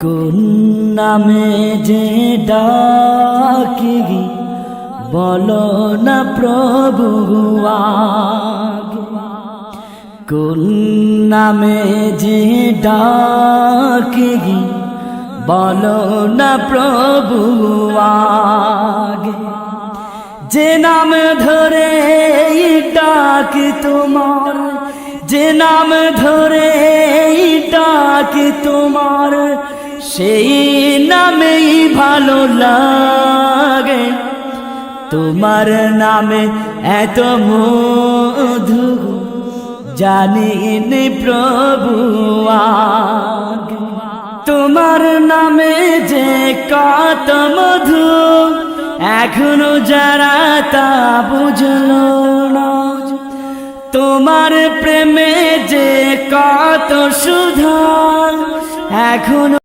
কোন নামে যে ডাকি বলো না প্রভু। কোন নামে যে ডাকি বলো না প্রভু যে নাম ধরে ডাক তোমার, যে নাম ধরে ডাক তোমার সেই নামেই ভালো লাগে তোমার নামে এত মধু, জানিনি প্রভু। তোমার নামে যে কত মধু, এখনও যারা তা বুঝলো না তোমার প্রেমে যে কত সুধা এখনও